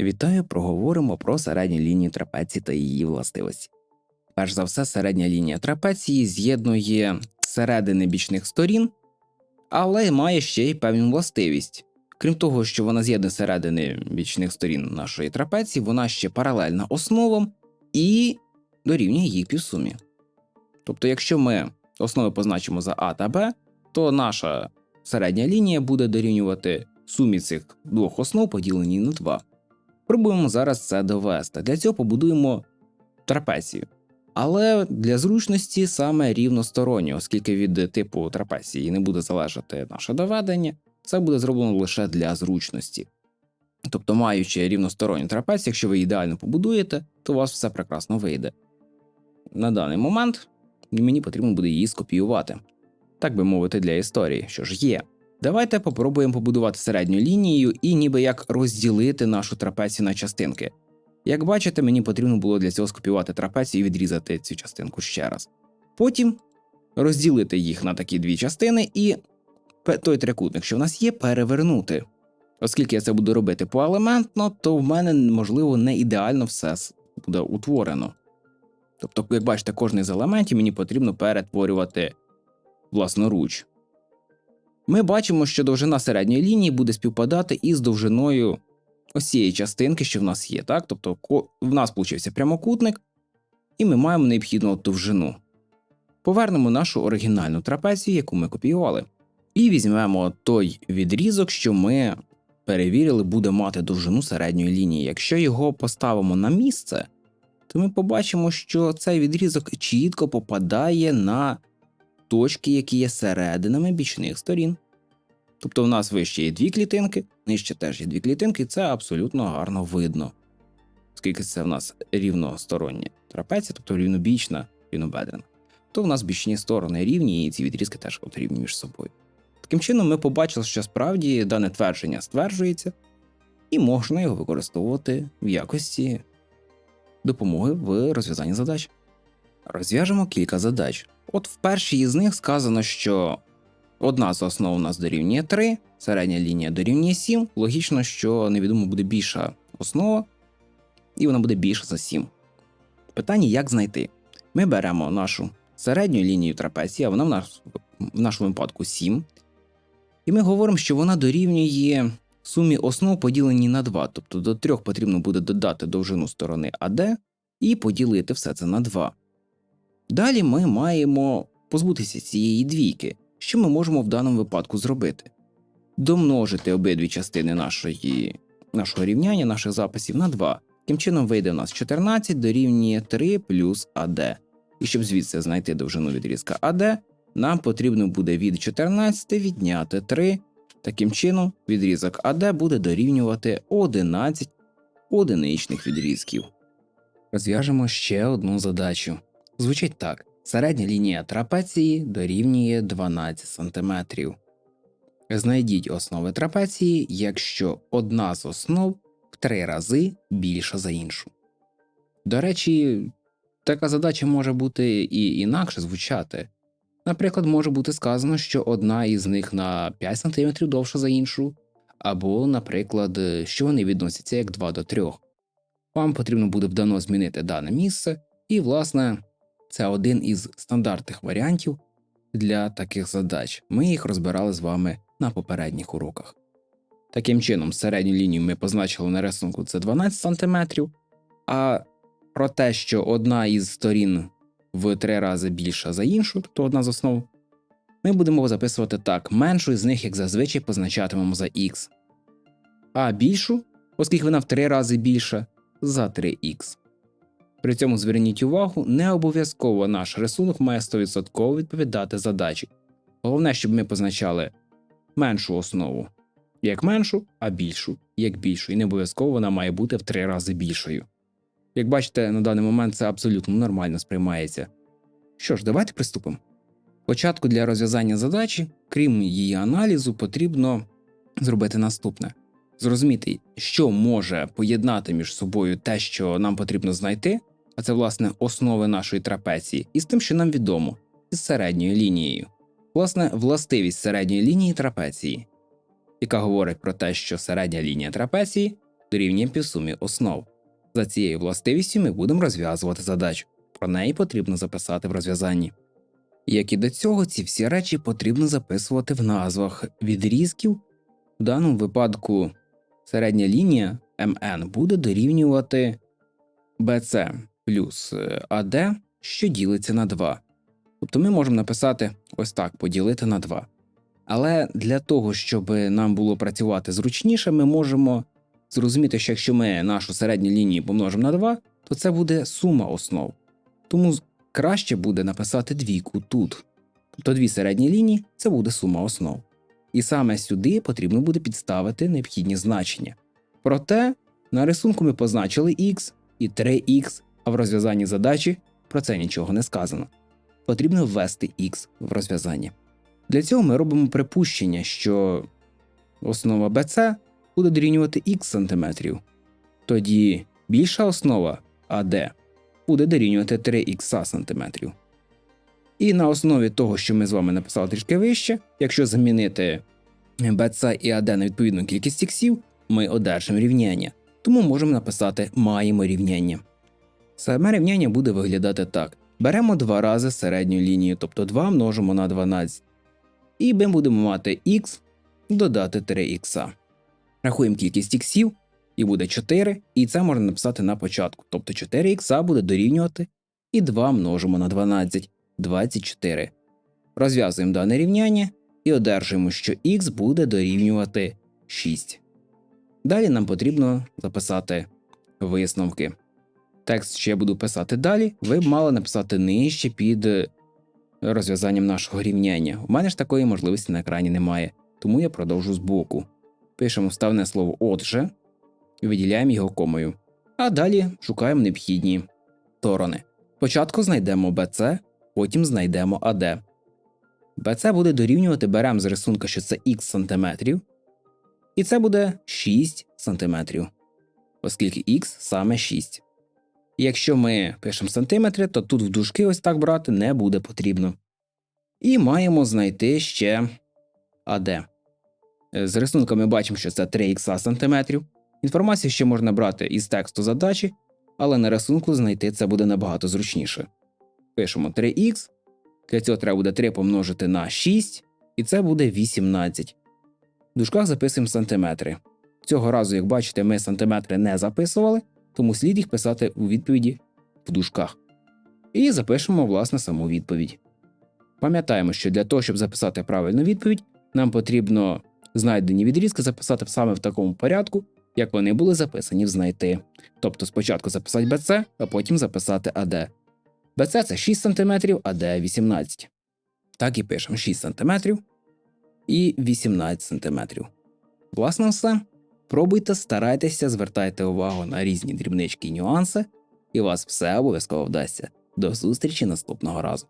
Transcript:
Вітаю, проговоримо про середню лінію трапеції та її властивості. Перш за все, середня лінія трапеції з'єднує середини бічних сторін, але має ще й певну властивість. Крім того, що вона з'єднує середини бічних сторін нашої трапеції, вона ще паралельна основам і дорівнює їх півсумі. Тобто, якщо ми основи позначимо за А та Б, то наша середня лінія буде дорівнювати сумі цих двох основ, поділеній на 2. Пробуємо зараз це довести. Для цього побудуємо трапецію. Але для зручності саме рівносторонньо, оскільки від типу трапеції не буде залежати наше доведення, це буде зроблено лише для зручності. Тобто, маючи рівносторонню трапецію, якщо ви ідеально побудуєте, то у вас все прекрасно вийде. На даний момент мені потрібно буде її скопіювати, так би мовити, для історії, що ж є. Давайте попробуємо побудувати середню лінію і ніби як розділити нашу трапецію на частинки. Як бачите, мені потрібно було для цього скопіювати трапецію і відрізати цю частинку ще раз. Потім розділити їх на такі дві частини і той трикутник, що в нас є, перевернути. Оскільки я це буду робити поелементно, то в мене, можливо, не ідеально все буде утворено. Тобто, як бачите, кожний з елементів мені потрібно перетворювати власноруч. Ми бачимо, що довжина середньої лінії буде співпадати із довжиною цієї частинки, що в нас є. Так? Тобто в нас получився прямокутник, і ми маємо необхідну довжину. Повернемо нашу оригінальну трапецію, яку ми копіювали, і візьмемо той відрізок, що ми перевірили, буде мати довжину середньої лінії. Якщо його поставимо на місце, то ми побачимо, що цей відрізок чітко попадає на точки, які є серединами бічних сторін. Тобто в нас вище є дві клітинки, нижче теж є дві клітинки, і це абсолютно гарно видно. Оскільки це в нас рівностороння трапеція, тобто рівнобічна, рівнобедрена, то в нас бічні сторони рівні, і ці відрізки теж рівні між собою. Таким чином, ми побачили, що справді дане твердження стверджується, і можна його використовувати в якості допомоги в розв'язанні задач. Розв'яжемо кілька задач. От в першій із них сказано, що одна з основ у нас дорівнює 3, середня лінія дорівнює 7. Логічно, що невідомо буде більша основа, і вона буде більша за 7. Питання, як знайти? Ми беремо нашу середню лінію трапеції, а вона в, нас, в нашому випадку 7. І ми говоримо, що вона дорівнює сумі основ поділені на 2. Тобто до 3 потрібно буде додати довжину сторони АД і поділити все це на 2. Далі ми маємо позбутися цієї двійки. Що ми можемо в даному випадку зробити? Домножити обидві частини нашої, нашого рівняння, наших записів на 2. Таким чином вийде у нас 14 дорівнює 3 плюс АД. І щоб звідси знайти довжину відрізка АД, нам потрібно буде від 14 відняти 3. Таким чином, відрізок АД буде дорівнювати 11 одиничних відрізків. Розв'яжемо ще одну задачу. Звучить так: середня лінія трапеції дорівнює 12 см. Знайдіть основи трапеції, якщо одна з основ в три рази більша за іншу. До речі, така задача може бути і інакше звучати. Наприклад, може бути сказано, що одна із них на 5 см довша за іншу, або, наприклад, що вони відносяться як 2 до 3. Вам потрібно буде вдано змінити дане місце, і, власне, це один із стандартних варіантів для таких задач. Ми їх розбирали з вами на попередніх уроках. Таким чином, середню лінію ми позначили на рисунку це 12 см, а про те, що одна із сторін в три рази більша за іншу, тобто одна з основ, ми будемо записувати так: меншу з них, як зазвичай, позначатимемо за х, а більшу, оскільки вона в три рази більша, за 3х. При цьому зверніть увагу, не обов'язково наш рисунок має 100% відповідати задачі. Головне, щоб ми позначали меншу основу як меншу, а більшу як більшу, і не обов'язково вона має бути в три рази більшою. Як бачите, на даний момент це абсолютно нормально сприймається. Що ж, давайте приступимо. Спочатку для розв'язання задачі, крім її аналізу, потрібно зробити наступне: зрозуміти, що може поєднати між собою те, що нам потрібно знайти, а це, власне, основи нашої трапеції, і з тим, що нам відомо, із середньою лінією. Власне, властивість середньої лінії трапеції, яка говорить про те, що середня лінія трапеції дорівнює півсумі основ. За цією властивістю ми будемо розв'язувати задачу. Про неї потрібно записати в розв'язанні. Як і до цього, ці всі речі потрібно записувати в назвах відрізків. В даному випадку середня лінія МН буде дорівнювати BC плюс е, AD, що ділиться на 2. Тобто ми можемо написати ось так поділити на 2. Але для того, щоб нам було працювати зручніше, ми можемо зрозуміти, що якщо ми нашу середню лінію помножимо на 2, то це буде сума основ. Тому краще буде написати двійку тут. Тобто дві середні лінії це буде сума основ. І саме сюди потрібно буде підставити необхідні значення. Проте на рисунку ми позначили x і 3x, а в розв'язанні задачі про це нічого не сказано. Потрібно ввести x в розв'язання. Для цього ми робимо припущення, що основа BC буде дорівнювати х сантиметрів. Тоді більша основа AD буде дорівнювати 3х сантиметрів. І на основі того, що ми з вами написали трішки вище, якщо замінити BC і AD на відповідну кількість іксів, ми одержимо рівняння. Тому можемо написати маємо рівняння. Саме рівняння буде виглядати так: беремо два рази середню лінію, тобто 2 множимо на 12. І ми будемо мати х додати 3х. Рахуємо кількість іксів, і буде 4, і це можна написати на початку. Тобто 4х буде дорівнювати і 2 множимо на 12 24. Розв'язуємо дане рівняння і одержуємо, що х буде дорівнювати 6. Далі нам потрібно записати висновки. Текст, я буду писати далі, ви б мали написати нижче під е, розв'язанням нашого рівняння. У мене ж такої можливості на екрані немає, тому я продовжу збоку. Пишемо вставне слово отже виділяємо його комою. А далі шукаємо необхідні сторони. Спочатку знайдемо BC, потім знайдемо AD. BC буде дорівнювати беремо з рисунка, що це х сантиметрів, і це буде 6 сантиметрів, оскільки х саме 6. І якщо ми пишемо сантиметри, то тут в дужки ось так брати не буде потрібно. І маємо знайти ще AD. Е, З рисунка ми бачимо, що це 3х сантиметрів. Інформацію ще можна брати із тексту задачі, але на рисунку знайти це буде набагато зручніше. Пишемо 3х, для цього треба буде 3 помножити на 6, і це буде 18. В дужках записуємо сантиметри. Цього разу, як бачите, ми сантиметри не записували, тому слід їх писати у відповіді в дужках. І запишемо, власне, саму відповідь. Пам'ятаємо, що для того, щоб записати правильну відповідь, нам потрібно знайдені відрізки записати саме в такому порядку, як вони були записані в знайти. Тобто спочатку записати BC, а потім записати AD. BC це 6 см, а D 18. Так і пишемо 6 см і 18 см. Власне, все. Пробуйте, старайтеся, звертайте увагу на різні дрібнички і нюанси, і у вас все обов'язково вдасться. До зустрічі наступного разу.